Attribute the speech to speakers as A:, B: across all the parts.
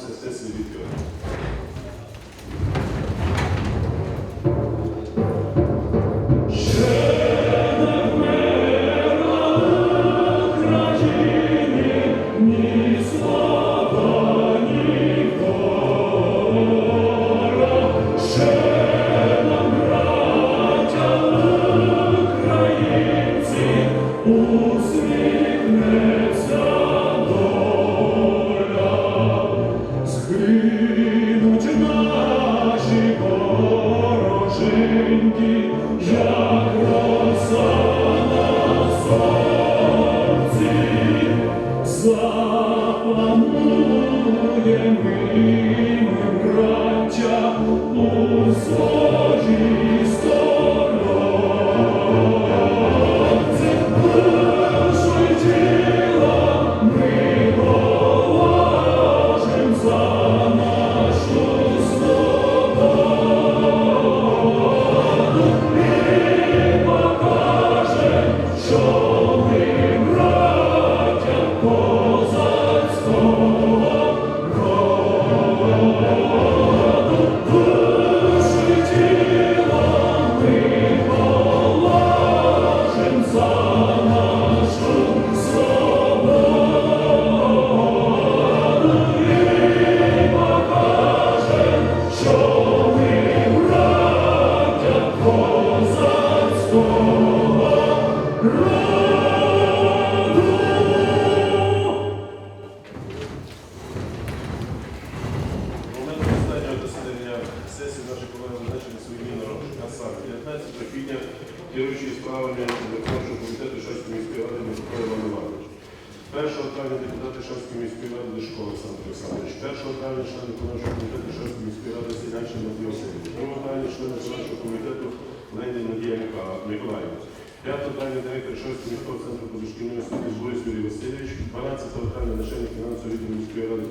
A: утримався, сесія відкрита.
B: Згинуть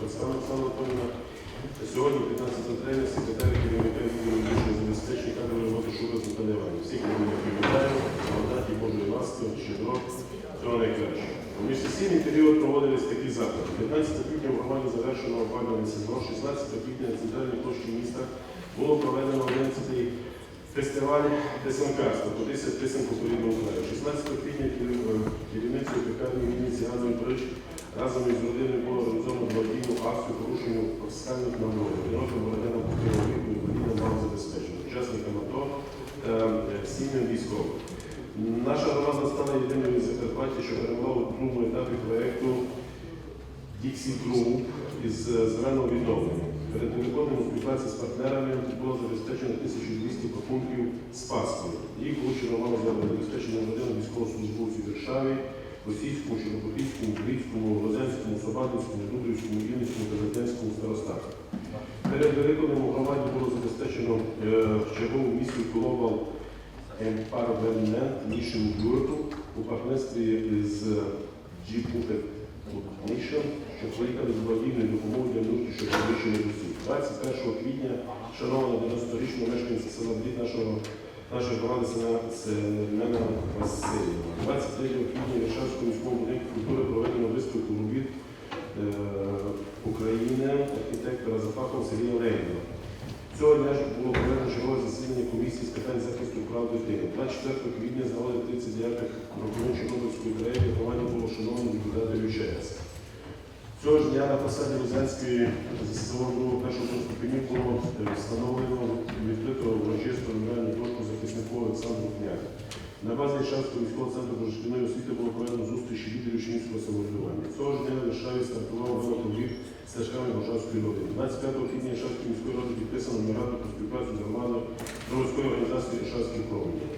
A: Пацан Оксана Анатоліївна. Сьогодні, 15 травня, секретар керівника відділу медичного забезпечення кадрової роботи Наталя Іванівна. Всіх ми вітаємо, благодаті Божої ласки, щедро, всього найкращого. У міжсесійний період проводились такі заходи. 15 квітня в громаді завершено опалювальний сезон, 16 квітня на центральній площі міста було проведено 11-й фестиваль писанкарства, кудись писанку по рідному краю. 16 квітня керів- керівницею пекарні Вінниці Ганною Брич разом із родиною було організовано благодійну акцію порушенню процесуальних нагород. Одинока бородина пустила віку і водіння мало забезпечено. Учасникам АТО та е, сім'ям військових. Наша громада стала єдиною в Закарпатті, що перемогла у другому етапі проєкту Діксі Груп із е, зеленого відновлення. Перед у співпраці з партнерами було забезпечено 1200 пакунків з паскою. Їх влучено мало забезпечено родину військовослужбовців Варшаві, Російському, Чорнобильському, Київському, Лозенському, Собадинському, Дубрівському, Вінницькому та Литвинському старостах. Перед перекладом у громаді було забезпечено е, чергову місію Global Empowerment Mission Europe у партнерстві з G-Puppet Nation, що поїхали з благодійною допомогою для внутрішньо переміщених осіб. 21 квітня, шановна 90-річна мешканця села Брід нашого нашої громади Семена Васильєва. 23 квітня в Варшавському міському будинку культури проведено виставку робіт е, України архітектора за фахом Сергія Лейнова. Цього дня було проведено чергове засідання комісії з питань захисту прав дитини. 24 квітня з нагоди 39-х роковин Чорнобильської країни громаді було шановні депутати ЮЧС. Цього ж дня на посаді Лозанської ЗСО першого ступені було е, встановлено На базі міського центру дошкільної освіти було проведено зустрічі лідерів Чинського самоврядування. Цього ж дня в Варшаві стартував ринок робіт стежками Божавської родини. 25 квітня Шавської міської ради підписано меморандум про співпрацю з громадою громадської організації Шавський промінь.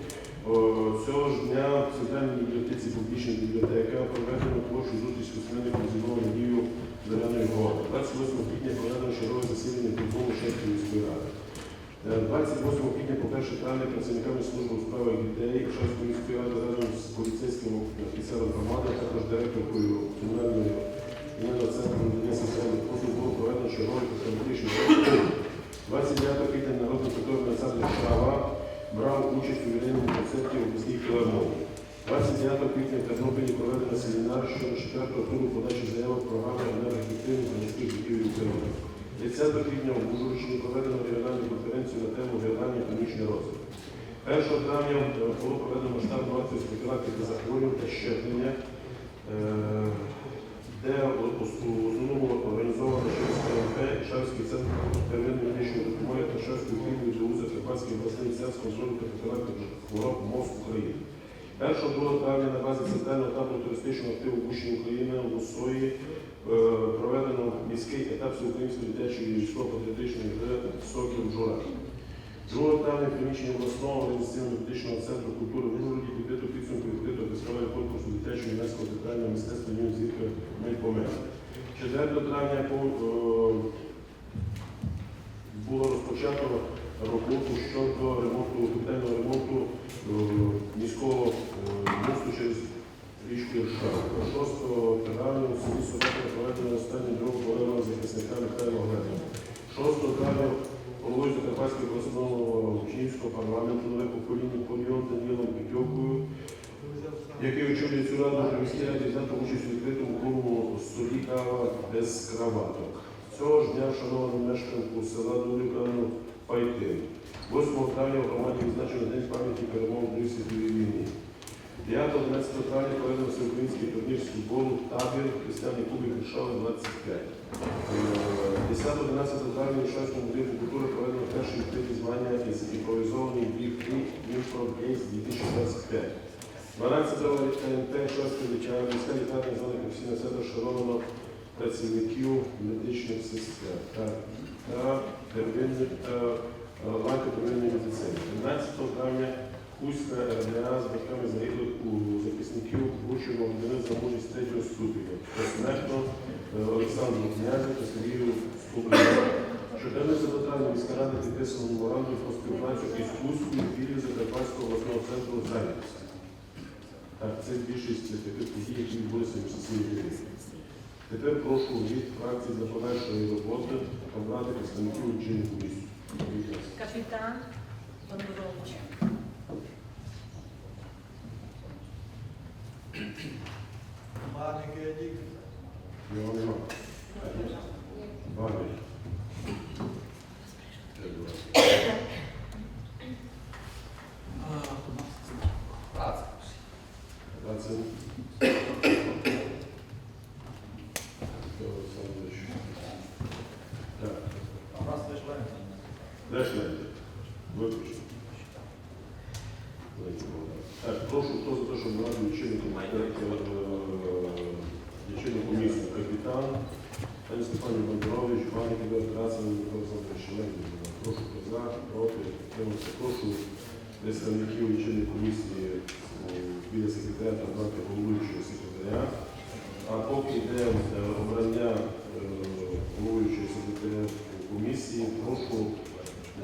A: Цього ж дня в Центральній бібліотеці публічна бібліотека проведено творчу зустріч з письменником Зіновою Надією Зоряної Гори. 28 квітня проведено чергове засідання футболу Шевської міської ради. Е, 28 квітня по 1 травня працівниками служби у справах дітей Шевської міської ради разом з поліцейським офіцером громади, а також директоркою комунальної комунального центру надання соціальних послуг було проведено черговий патріотичний 29 квітня народний культурний центр права брав участь у ювілейному концерті у міській 29 квітня в Тернопілі проведено семінар щодо четвертого туру подачі заявок програми енергії. Ужгородщині проведено регіональну конференцію на тему регіональний економічний розвиток. 1 травня е, було проведено масштабну акцію з профілактики захворювань та щеплення, е, де основному організовано Шевський МП і Шевський центр первинної медичної допомоги та Шевський клініку до УЗа Карпатський обласний центр контролю та профілактики хвороб МОЗ України. 1-2 травня на базі центрального табору туристичного активу учнів України в Усої проведено міський етап всеукраїнської дитячої військово-патріотичної гри «Сокіл Жура». 2 травня в приміщенні обласного організаційно-медичного центру культури в Ужгороді підбито підсумку відкритого фестивалю конкурсу дитячого юнацького театрального мистецтва «Юні зірка Мельпомена». 4 травня е, було розпочато роботу щодо ремонту, капітального ремонту е, міського е, річку Ірша. 6 травня у селі Сорока проведено останній друг полеглого захисника Михайла Глеба. 6 травня головою Закарпатського обласного учнівського парламенту нове покоління Поліон Данілом Петьовкою, який очолює цю раду при міській раді, взяти участь у відкритому кругу столі кава без краваток. Цього ж дня вшановано мешканку села Долюкану Пайтин. 8 травня в громаді відзначено День пам'яті перемог в Другій світовій війні. 9-11 травня проведено всеукраїнський турнір з футболу табір Християни Кубик Варшава 25. Е, 10-11 травня в Шведському будинку культури проведено перші відкриті звання із імпровізований біг Інфро Гейс 2025. 12 КНП Шведської лікарні, міська лікарня зони професійного центру шановано працівників медичних сестер та, первинних та ланки первинної медицини. 13 травня Кузька РДА з батьками загиблих у захисників вручено ордени за мужність третього ступеня. Посмертно е, Олександру Князю та Сергію Скубрину. 14 травня міська рада підписала меморандум про співпрацю із Кузькою філією Закарпатського обласного центру зайнятості. Так, це більшість таких подій, які відбулися в сесійній комісії. Тепер прошу від фракції за подальшої роботи обрати представників. Будь ласка.
C: Капітан Бондарович.
D: Маленький.
A: Його нема. Ваня. Це, будь ласка. Двадцять. Михайло Олександрович. Так.
D: А раз лиш член.
A: Де член? Виключно. Так, прошу, брати лічильну лічильну комісію капітан, Таня Степанів Бандерович, Ваня Кібер, Тарасов, Микола Олександрович Прошу за, проти, підтримуйте. Прошу представників лічильної комісії е, біля секретаря та брати головуючого секретаря. А поки йде е, обрання е, головуючого секретаря комісії, прошу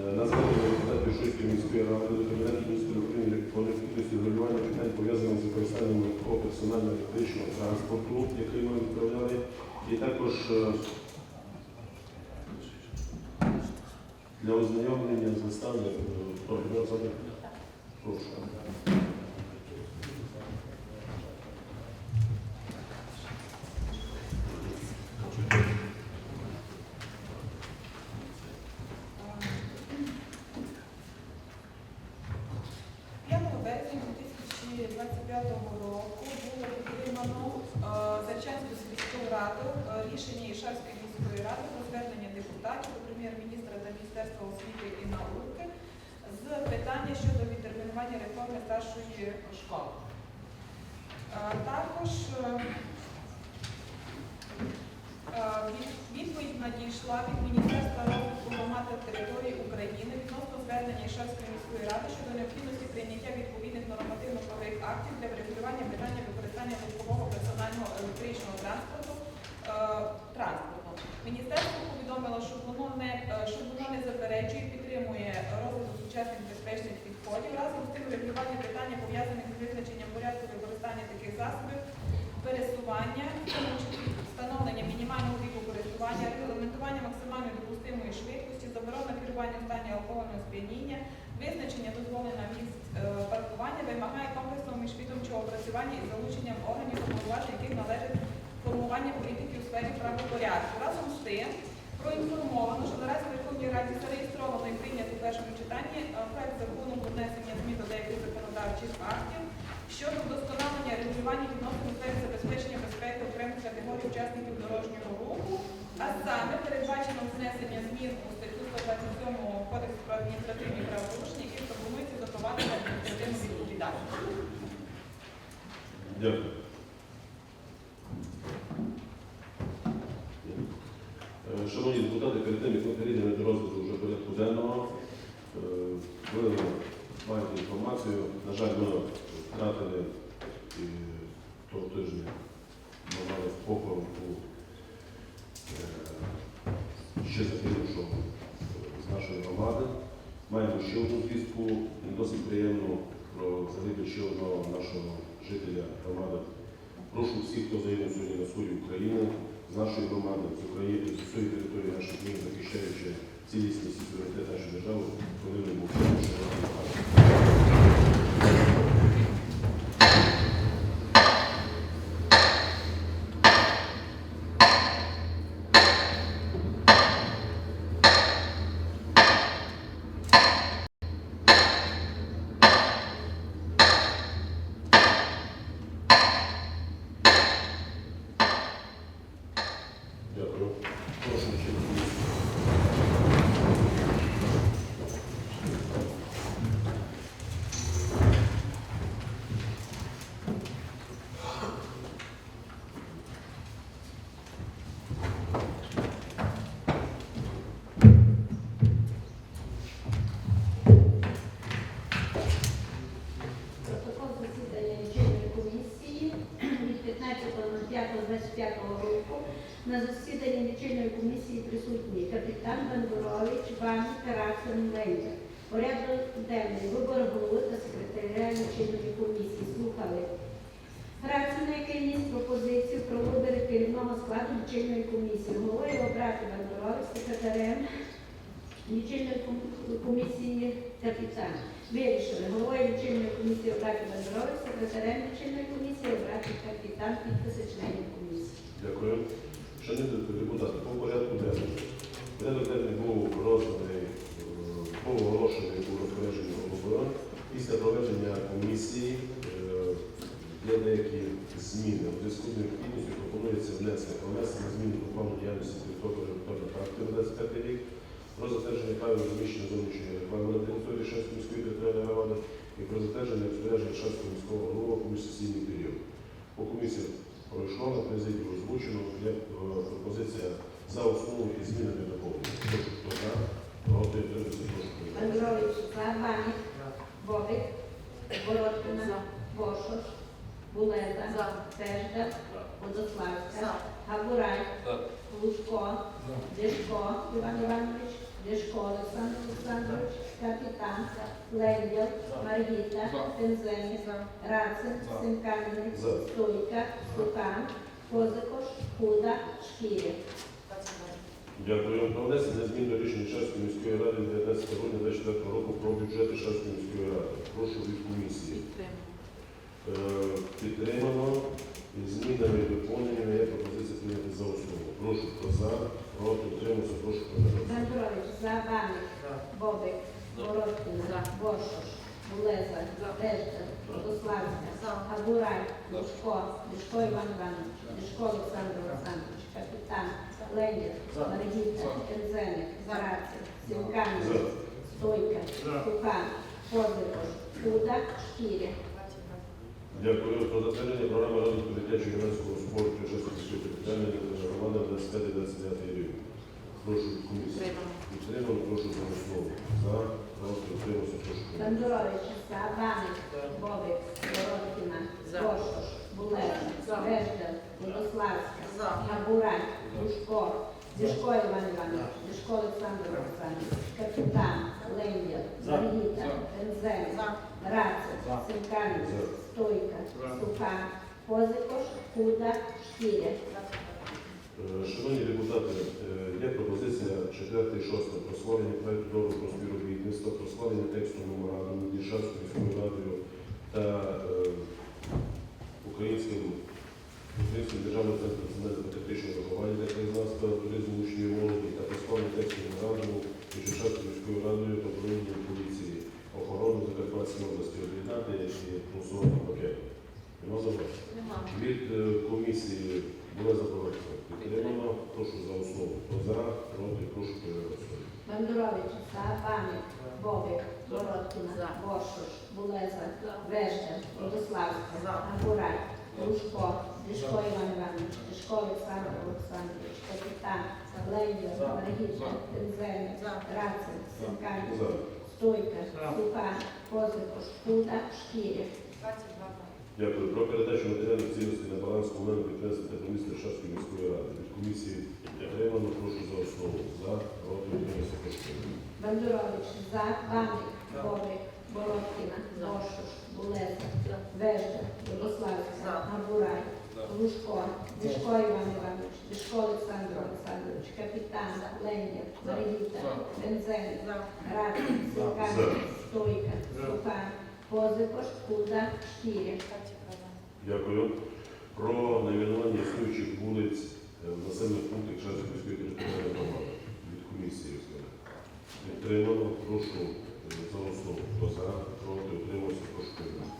A: Назвати депутатів Шостої міської ради до Кабінету міністрів України по необхідності врегулювання питань пов'язаних з використанням легкого персонального електричного транспорту, який ми відправляли, і також е, для ознайомлення з листами е, прошу.
E: П'ятого березня 2025 року було підтримано е, Зарчанську сільську раду е, рішення Ішарської міської ради про звернення депутатів до прем'єр-міністра та Міністерства освіти і науки з питання щодо відтермінування реформи старшої школи. Е, Також е, е, від- відповідь надійшла від Міністерства розвитку громад та територій України відносно звернення Ішарської міської ради щодо необхідності прийняття відповідних нормативно-правових актів для врегулювання питання використання легкового персонального електричного транспорту. е, транспорту. Міністерство повідомило, що воно не е, що воно не заперечує, підтримує розвиток сучасних безпечних підходів. Разом з тим врегулювання питання пов'язаних з визначенням порядку використання таких засобів пересування, в тому числі встановлення мінімального віку користування, регламентування максимальної допустимої швидкості, заборона керування в стані алкогольного сп'яніння, визначення дозволених місць е, паркування вимагає комплексного міжвідомчого опрацювання із залученням органів, повноважень, яких належить формування політики у сфері правопорядку. Разом з тим, Проінформовано, що наразі в Верховній Раді зареєстровано і прийнято в першому читанні е, проект закону про внесення змін до деяких законодавчих актів щодо вдосконалення регулювання відносно у сфері забезпечення безпеки окремих категорій учасників дорожнього руху, а саме передбачено внесення змін у статтю 127 Кодексу про адміністративні правопорушення, які пропонується запровадити адміністративну відповідальність.
A: Дякую. Е, Шановні депутати, перед тим, як ми перейдемо до розгляду вже порядку денного, е, ви маєте інформацію. На жаль, ми втратили і того тижня ми мали похоронку е, ще загинувшого з нашої громади. Маємо ще одну звістку, не досить приємну про загибель ще одного нашого жителя громади. Прошу всіх, хто загинув сьогодні на сході України, з нашої громади, з України, з усієї території нашої країни, захищаючи цілісність і суверенітет нашої держави, хвилину мовчання, що вона Дякую. Прошу ще комісію.
D: Протокол засідання лічильної комісії від 15.05.25 року. На засіданні лічильної комісії присутні капітан Бандурович, Банк, Тарасин, Леня. Порядок денний вибор голови та секретаря лічильної комісії. Слухали. Грацина, який вніс пропозицію про вибори керівного складу лічильної комісії. Головою обрати Бандурович, секретарем лічильної комісії капітан. Вирішили головою лічильної комісії обрати Бандурович, секретарем лічильної комісії обрати капітан підписи членів комісії.
A: Дякую. Шановні депутати, по порядку денному. Порядок денний був розданий, е, був оголошений у розпорядженні голови. Після проведення комісії е, є деякі зміни. У зв'язку з необхідністю пропонується внесення змін до плану діяльності території регуляторних актів 25 рік, про затвердження правил розміщення зовнішньої реклами на території Шевської міської територіальної громади і про затвердження розпорядження Шевського міського голови у міжсесійний період. По комісії пройшло на президії озвучено є е, пропозиція за основу і змінами доповнення. Прошу, хто за, проти, утримався, прошу.
D: Бандурович за Банік, Бобик, Бородкина, Бошош, Булеза, Тежда, Водославська, Габурай, Лужко, Дешко Іван Іванович, Дешко Олександр Олександрович, капітан, Лендял, Маргіта, Пензеніс, Рацин,
A: За.
D: Стойка, Стукан, Козакош, Худа, Шкіря.
A: Дякую. Про внесення змін до рішення Шевської міської ради 19 грудня 2024 року про бюджети Шевської міської ради. Прошу від комісії. Е, Підтримано і змінами і доповненнями є пропозиція прийняти за основу. Прошу, хто за, проти, утримався, прошу прийняти.
D: Бандурович, за Баник, Бобик, Бородкина, Бошош, Булеза, Дежда, Водославська, Габурай, Лужко, Дешко Іван Іванович, Дешко Олександр Олександрович, капітан, Лендір, Маргіта, Пензеник, Зарацин, Сінканів, Стойка, Стукан, Козиров, Худа, Шкіря.
A: Дякую. Про затвердження програми розвитку дитячого юнацького спорту Шевської територіальної громади на 25-29 рік. Прошу від комісії. Підтримано, прошу за основу. За, проти, утримався, прошу.
D: Бандурович, за. Баник, Бобик, Бородкина, Бошош, Булеза, Дежда, Водославська, Габурай, Лужко, Дешко Іван Іванович, Дешко Олександр Олександрович, капітан, Лендял, Маргіта, Пензен, Рацин, Сенканів, Стойка, Суха, Козикош, Худа, Шкіря.
A: Е, Шановні депутати, е, є пропозиція 4 і 6 про схвалення проекту договору про співробітництво, про схвалення тексту меморандуму між Шевською міською радою та е, Українським Українським державним центром національного патріотичного виховання для краєзнавства, туризму, учнів молоді та міською радою та управлінням поліції охорони Закарпатської області об'єднати і пакет. Нема зауважень?
C: Нема.
A: Від е, комісії була запроваджена. Підтримано. Прошу за основу. Хто за, проти, прошу переголосувати.
D: Бандурович, за, Баник, Бобик, Бородкіна,
C: За.
D: Боршуш, Булеза, Вежда, Водославська,
C: За.
D: Агурай, Лужко, Дишко Іван Іванович, Дишко Олександр Олександрович, Капітан, Лендя, Маргіша,
C: За.
D: Рацин, Сенканів,
A: За.
D: Стойка, Суха, Козикош, Куда, Шкіря.
E: 22 за.
A: Дякую. Про передачу матеріальних цінностей на баланс комунального підприємства Тепломіста Шарської міської ради. Від комісії підтримано. Прошу за основу. За, проти, утримався, прошу переголосувати.
D: Бандурович, за, Баник, Бобик, Бородкіна, Боршуш, Булеза, Вежда, Водославська,
C: За.
D: Агурай, Лужко, Дишко Іван Іванович, Дишко Олександр Олександрович, Капітан, Лендя, Маргіта, Бензен,
E: За.
D: Радин, Стойка, Сухан, Козикош, Куда, Шкіря.
E: 22 за.
A: Дякую. Про найменування існуючих вулиць е, в населених пунктах міської територіальної громади. Від комісії. Підтримано. Прошу е, за основу. Хто за, проти, утримався, прошу підтримати.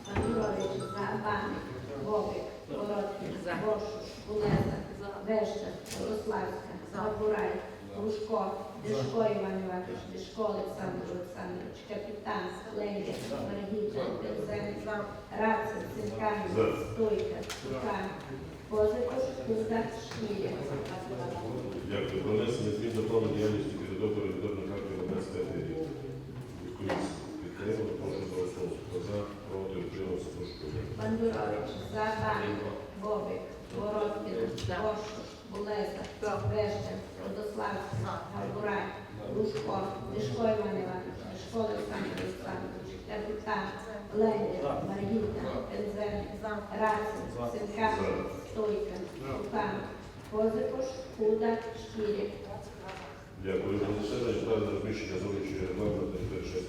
D: Бобик, Бородкін,
C: За.
D: Боршуш, Булеза,
C: За.
D: Вежда, Водославська,
C: За.
D: Дишко Іван Іванович, Дишко Олександр Олександрович, Капітан, Лендя, Маргіта, Бензен, Рацин, Сінканів,
A: За.
D: Стойка, Сухан, Козикош, Куда, Шкіря.
A: Дякую. Про внесення змін до плану діяльності підготовки ревізорної карти на 25 рік. Від комісії. Прошу за основу. Хто за, проти, утримався, прошу підтримати.
D: Бандурович, за, Бобик, Бородкін,
C: За.
D: Булеза, Вежда, Водославська, Габурай, Лужко, Дишко Іван Іванович, Дишко Олександр Олександрович, Капітан, Лендя, Маргіта, Бензен, Рацин, Сенканов, Стойка, Сухан, Козикош.
E: 22 за.
A: Дякую. Затвердження плану на розміщення зовнішньої реклами комісії.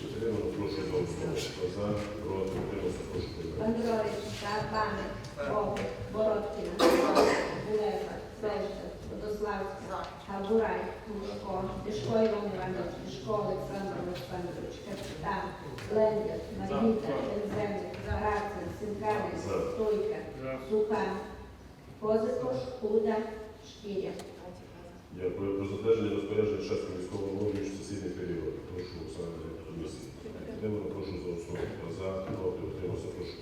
A: Підтримано. Прошу основу. Хто за, проти, утримався, прошу підтримати.
D: Бандурович, за, Баник, Бобик, Бородкіна, Булеза, Вежда, Водославська, Габурай, Лужко, Пішко Іван Іванович, Пішко Олександр Олександрович, Капітан, Лендер, Маргіта, Пензенник, Рацин, Сінканець,
A: За.
D: Стойка, Сухан, Козикош, Куда, Шкіря.
E: 22 за.
A: Дякую. Про затвердження розпорядження Шарського міського голови між сесійний період. Прошу Оксана комісії. Підтримано. Прошу за основу. За, проти, утримався, прошу.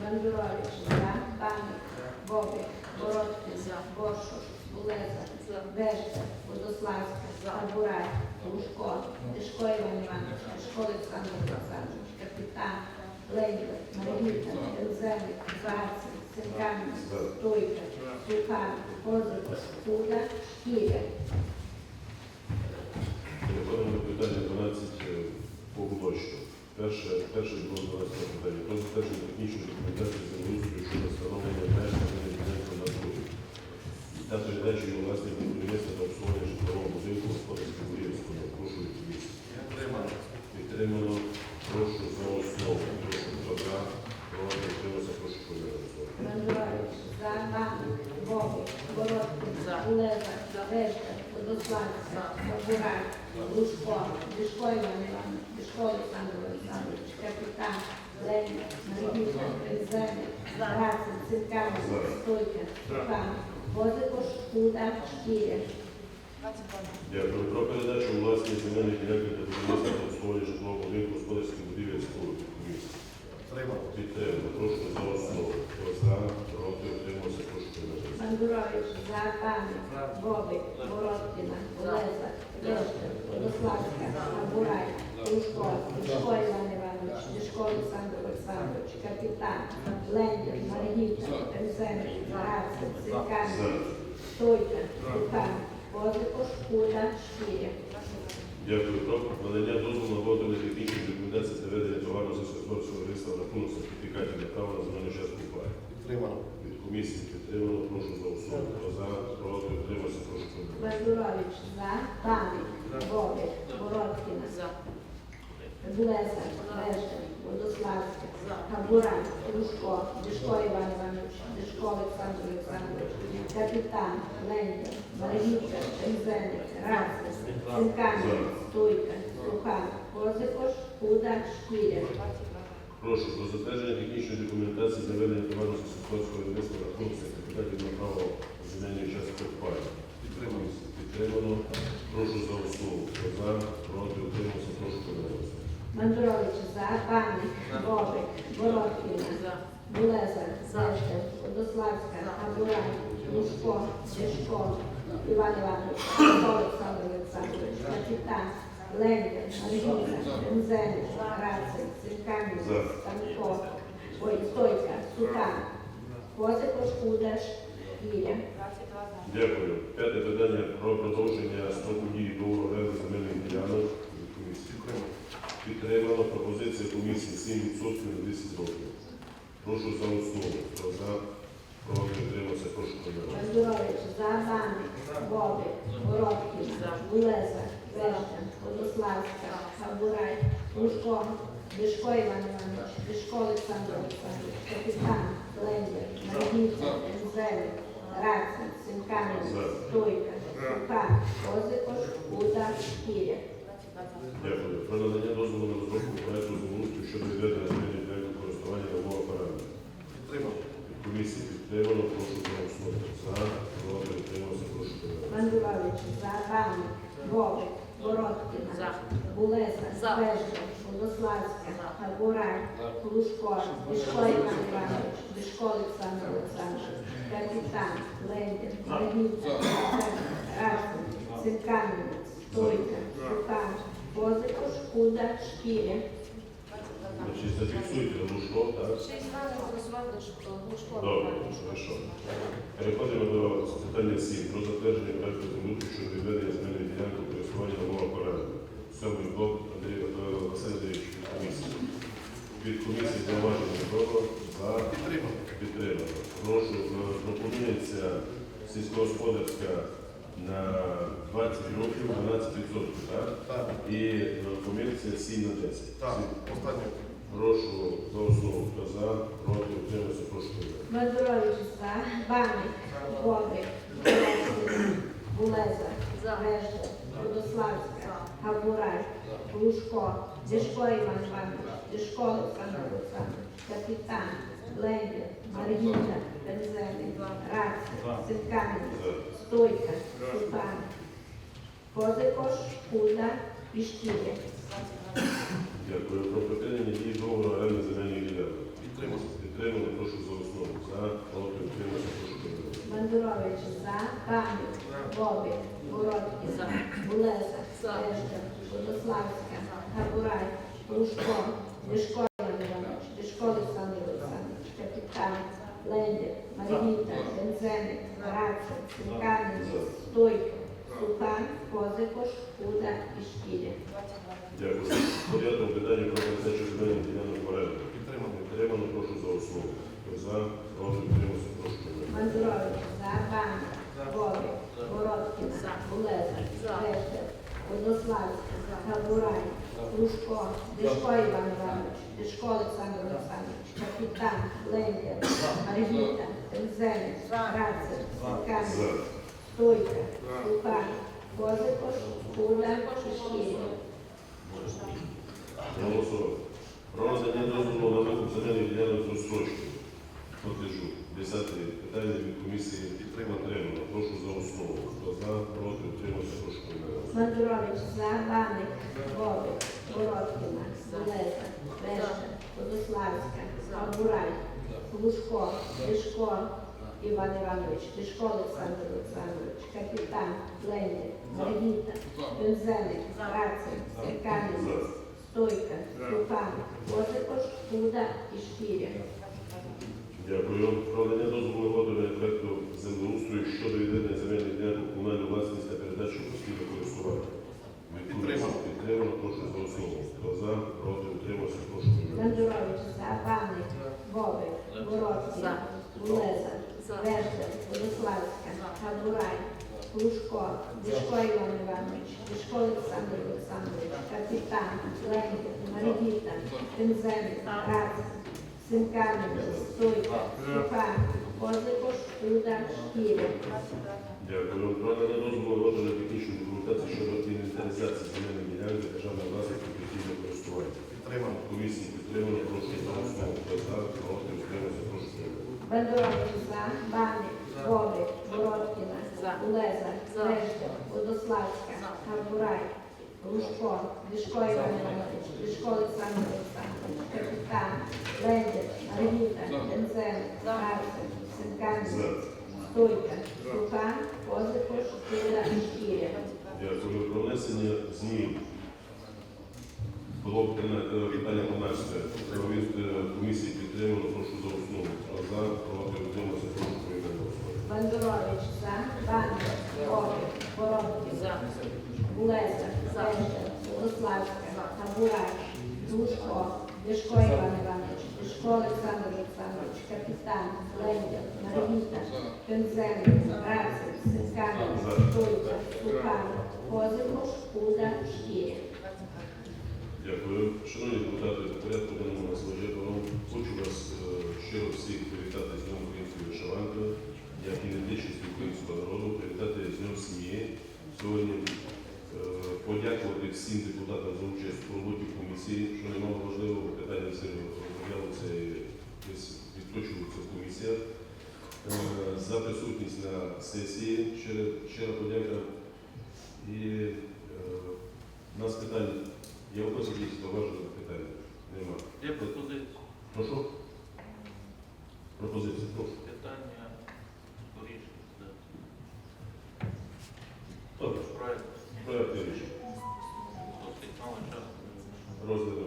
D: Бандурович, за, Баник, Бобик, Бородкін, Боршуш, Булеза, Вежда, Водославська, за Габурай, Лужко, Дишко Іван Іванович, Дишко Олександр Олександрович, Капітан, Лендер, Маргіта, Бензелик, Рацин, Сенканець,
A: За.
D: Стойка,
A: 12 е. Перше, друге 12 питання. Про затвердження технічної документації на ділянку підприємства та обслуговування житлового будинку господарського будівництва. Прошу відповісти. Підтримано. Прошу за основу. Прошу хто за, проти, утримався, прошу проголосувати.
D: Бандурович, за, Баник, Бобик, Бородкін, Вежда, Водославська, Габурай, Лужко, Дишко Іван Іванович, Дишко Олександр Олександрович, Капітан, Леня, Маргіта, Бензеник, Рацин, Цинканець, Стойка, Сухан, Козикош, Куда, Шкіря.
E: 22 за.
A: Дякую. Про передачу власні земельних ділянки для будівництва та обслуговування житлового будинку господарських будівель. Підтримано. Прошу за основу. Хто за, проти, утримався, прошу підтримати.
D: Бандурович, за, Бобик, Бородкіна, Булеза, Вежда, Водославська, Габурай, Лужко, Дишко Іван Іванович, Дишко Олександр Олександрович, Капітан, Лендер, Маргіта, Бензеник, Рацин, Цинканець, Стойка, Сухан, Козикош, Куда, Шкіря.
A: Дякую. Про надання дозволу на виготовлення технічної документації для ведення товарного сільськогосподарського реєстру рахунок сертифікатів на право на земельну частку пай.
F: Підтримано.
A: Від комісії підтримано. Прошу за основу. Хто за, проти, утримався, прошу підтримати.
D: Бандурович, за, Баник, Бобик, Бородкіна, Булеза, Вежда, Водославська, Габуран, Лужко, Дешко Іван Іванович, Дешко Олександр Олександрович, Капітан, Лендер, Маргітка, Пензеник, Рацис, Цинканів, Стойка, Сухан, Козикош, Худа, Шкіря.
A: Прошу про затвердження технічної документації для ведення товарно сільськогосподарського виробництва рахунків депутатів на право земельної частки паю. Підтримано. Підтримано. Прошу за основу. Хто за, проти, утримався, прошу подивитися.
D: Мандрович, за, Банник, Бобик, Бородкіна, Булеза, Зешка, Водославська, Габуран, Лужко, Дешко, Іван Іванович, Олександр Олександрович, Капітан, Лендер, Маргіта, Бензеник, Рацик, Цирканів, Станко, ой, Стойка, Сукан, Козикош, Кудаш, Ілля.
A: Дякую. П'яте питання про продовження строку дії договору оренди земельних ділянок комісії. Підтримано пропозиція комісії 7% на 10 років. Прошу за основу. Хто за, проти, утримався, прошу подивитися.
D: Мандурович, за, Банник, Бобик, Бородкіна, Булеза, Вежда, Водославська, Хабурай, Лужко, Дишко Іван Іванович, Дишко Олександр Олександрович, Капітан, Лендер, Маргіта, Ензель, Рацин, Синканин, Стойка, Сука, Козикош, Уда, Кіря.
A: Дякую. Про надання дозволу на розробку проекту землеустрою щодо відведення земельних ділянок користування на умовах оренди. Комісія підтримано, прошу за основу. За, проти, утримався, прошу подивитися.
D: Мандурович, за, Банник, Бобик, Бородкіна, Булеза, Вежда, Водославська, Хабурай, Лужко, Дешко Іван Іванович, Дешко Олександр Олександрович, Капітан, Лендер, Маргіта, Разин, Цинканівець, Стойка, Сукан, Козикош, Куда, Шкіря.
A: Значить, зафіксуйте Лужко, так?
C: Шість разів голосували, що Глушко.
A: Добре, хорошо. Переходимо до питання 7. Про затвердження проекту щодо відведення земельної ділянки користування на оренди. Сьомий блок Андрій е, Василь Андрійович від комісії. Від комісії зауваження добро за підтримано. Прошу, е, пропонується сільськогосподарська на 20 років 12%, так?
F: Так,
A: І е, комерція 7 на 10.
F: так, останнє.
A: Прошу за основу. Хто за, проти, утримався, прошу підтримати.
D: Мандурович, за, Банник, Бобик, Бородкіна, Булеза, Вежда, Водославська, Габурай, Лужко, Дешко Іван Іванович, Дешко Олександр Олександрович, Капітан, Лендер, Маргіта, Бензеник, Раци, Синканин, Стойка, Сукан, Козикош, Куда і
A: Дякую. Про припинення дії договору оренди земельних ділянок.
F: Підтримано.
A: Підтримано, прошу за основу. За, проти, утримався, прошу підтримати.
D: Мандурович, за, Банник, Бобик, Бородкіна, Булеза, Вежда, Водославська, Габурай, Лужко, Дешко Іван Іванович, Дешко Олександр Олександрович, Капітан, Лендер, Маргіта, Бензеник, Рацин, Цинканин, Стойка, Сукан, Козикош, Куда і Шкіря.
A: Дякую. По п'ятому питанню про передачу земельних ділянок в оренду.
F: Підтримано.
A: Підтримано, прошу за основу. Хто за, прошу підтримати.
D: Мандурович, за, Банник, Бобик, Бородкіна, Булеза, Вежда, Водославська, Габурай, Лужко, Дешко Іван Іванович, Дешко Олександр Олександрович, Капітан, Лендер, Маргіта, Бензеник, Рацин, Сиканин,
A: За.
D: Стойка, Сукан, Козикош, Куда і Шкіря.
A: Голосувати. Про надання дозволу на викуп земельних ділянок з розстрочкою. Платежу. Десяте питання від комісії підтримано. Прошу за основу. Хто за, проти, утримався, прошу підтримати.
D: Мандурович, за, Банник, Бобик, Бородкіна, Булеза, Вежда, Водославська, Габурай, Лужко, Дешко, Іван Іванович, Дешко Олександр Олександрович, Капітан, Лендер, Маргіта, Бензеник, Рацин, Сиканин, Стойка, Сухан, Козикош, Куда і Шкіря.
A: Дякую. Про дозволу виготовлення проекту землеустрою щодо відведення земельних ділянок комунальної власності та передачі у Від комісії
F: Підтримано.
A: Підтримано, прошу основу. Хто за, проти, утримався, прошу підтримати.
D: Мандурович, за, Банник, Бобик, Бородкіна, Булеза, Вежда, Водославська, Габурай, Лужко, Дешко Іван Іванович, Дешко Олександр Олександрович, капітан, Леонід, Маргарита, Пензенець, Рад, Сенканич, Стойка, Степан, Козикош, Уда, Шкіря.
B: Дякую. Про надання дозволу розгляду технічної документації щодо інвентаризації земельних ділянок державної власності постійного користування. Підтримано. Комісії підтримано. Прошу за основу. Хто за, проти, утримався, прошу
D: Бандурович за, Баник, Бобик, Бородкіна, Улеза,
G: За.
D: Лежко, Водославська, Гавбурай, Рушко, Дишко Іван Іванович, Дишко Олександр Олександрович, Капітан, Лендер, Маргарита, Дензен, Арсен, Сенканець,
B: За.
D: Стойка, Ступан, Козикош, Куда, Шкіря.
B: Дякую. Про внесення змін. Блок 13, е, питання 12. Правові комісії підтримано. Прошу за основу. Хто за, проти, утримався, прошу прийняти.
D: Бандурович за, Баник, Бобик, Бородкіна, Улеза, Лежко, Водославська, Гавбурай, Рушко, Дишко Іван Іванович, Дишко Олександр Олександрович, Капітан, Лендер, Маргарита, Пензенець, Рацин, Сенканець, Стойка, Ступан, Козикош, Куда, Шкіря.
B: Дякую. Шановні депутати, по порядку денному на служебному хочу вас е, щиро всіх привітати з Днем української вишиванки, як і ідентичність українського народу, привітати з Днем сім'ї. Сьогодні е, подякувати всім депутатам за участь у роботі комісії, що немало важливо, питання все розглядалося і відточувалося в комісіях. Е, За присутність на сесії, щира, подяка. І е, нас питань Є у вас якісь зауваження питання? Нема.
F: Є пропозиція.
B: Прошу. Пропозиція. Прошу.
F: Питання скоріше.
B: Добре.
F: Проект
B: Проект рішення.
F: досить мало часу.
B: Розгляд,